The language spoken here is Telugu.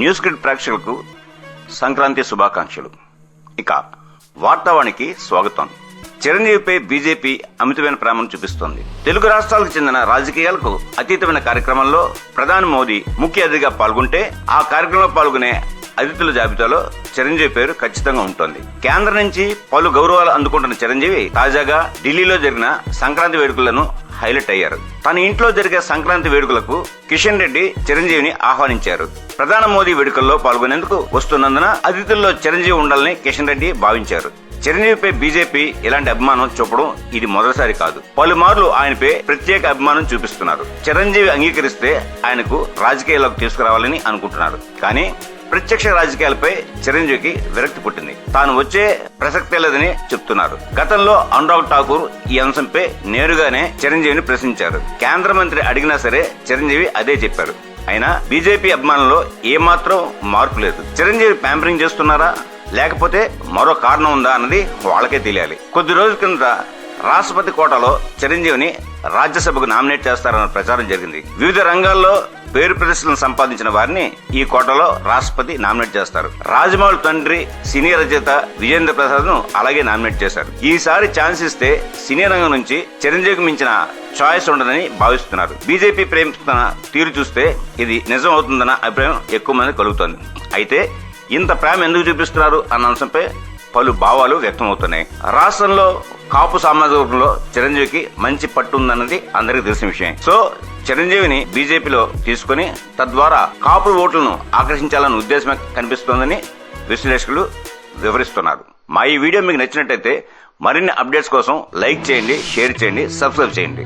న్యూస్ గ్రిడ్ ప్రేక్షకులకు సంక్రాంతి శుభాకాంక్షలు. ఇక వార్తావానికి స్వాగతం. చిరంజీవిపై బీజేపీ అమితమైన ప్రేమను చూపిస్తోంది. తెలుగు రాష్ట్రాలకు చెందిన రాజకీయాలకు అతీతమైన కార్యక్రమంలో ప్రధాని మోదీ ముఖ్య అతిథిగా పాల్గొంటే ఆ కార్యక్రమంలో పాల్గొనే అతిథుల జాబితాలో చిరంజీవి పేరు ఖచ్చితంగా ఉంటుంది. కేంద్రం నుంచి పలు గౌరవాలు అందుకుంటున్న చిరంజీవి తాజాగా ఢిల్లీలో జరిగిన సంక్రాంతి వేడుకలను హైలైట్ అయ్యారు. తన ఇంట్లో జరిగే సంక్రాంతి వేడుకలకు కిషన్ రెడ్డి చిరంజీవిని ఆహ్వానించారు. ప్రధాన మోదీ వేడుకల్లో పాల్గొనేందుకు వస్తున్నందున అతిథుల్లో చిరంజీవి ఉండాలని కిషన్ రెడ్డి భావించారు. చిరంజీవిపై బీజేపీ ఇలాంటి అభిమానం చూపడం ఇది మొదటిసారి కాదు. పలుమార్లు ఆయనపై ప్రత్యేక అభిమానం చూపిస్తున్నారు. చిరంజీవి అంగీకరిస్తే ఆయనకు రాజకీయాల్లోకి తీసుకురావాలని అనుకుంటున్నారు. కానీ ప్రత్యక్ష రాజకీయాలపై చిరంజీవికి విరక్తి పుట్టింది. తాను వచ్చే ప్రసక్తే లేదని చెప్తున్నారు. గతంలో అనురాగ్ ఠాకూర్ ఈ అంశంపై నేరుగానే చిరంజీవిని ప్రశ్నించారు. కేంద్ర మంత్రి అడిగినా సరే చిరంజీవి అదే చెప్పారు. అయినా బీజేపీ అభిమానుల్లో ఏమాత్రం మార్పు లేదు. చిరంజీవి ప్యాంపరింగ్ చేస్తున్నారా? లేకపోతే మరో కారణం ఉందా అన్నది వాళ్ళకే తెలియాలి. కొద్ది రోజుల కింద రాష్ట్రపతి కోటాలో చిరంజీవిని రాజ్యసభకు నామినేట్ చేస్తారన్న ప్రచారం జరిగింది. వివిధ రంగాల్లో పేరు ప్రదర్శనలు సంపాదించిన వారిని ఈ కోటలో రాష్ట్రపతి నామినేట్ చేస్తారు. రాజమౌళి తండ్రి సినీ రచయిత విజేంద్ర ప్రసాద్ను అలాగే నామినేట్ చేశారు. ఈసారి ఛాన్స్ ఇస్తే సినీ రంగం నుంచి చిరంజీవికి మించిన చాయిస్ ఉండదని భావిస్తున్నారు. బీజేపీ ప్రేమిస్తున్న తీరు చూస్తే ఇది నిజం అవుతుందన్న అభిప్రాయం ఎక్కువ మంది కలుగుతోంది. అయితే ఇంత ప్రేమ ఎందుకు చూపిస్తున్నారు అన్న అంశంపై పలు భావాలు వ్యక్తమవుతున్నాయి. రాష్ట్రంలో కాపు సామాజిక వర్గంలో చిరంజీవికి మంచి పట్టు ఉందన్నది అందరికీ తెలిసిన విషయం. సో చిరంజీవిని బీజేపీలో తీసుకుని తద్వారా కాపు ఓట్లను ఆకర్షించాలన్న ఉద్దేశమే కనిపిస్తోందని విశ్లేషకులు వివరిస్తున్నారు. మా ఈ వీడియో మీకు నచ్చినట్టయితే మరిన్ని అప్డేట్స్ కోసం లైక్ చేయండి షేర్ చేయండి సబ్స్క్రైబ్ చేయండి.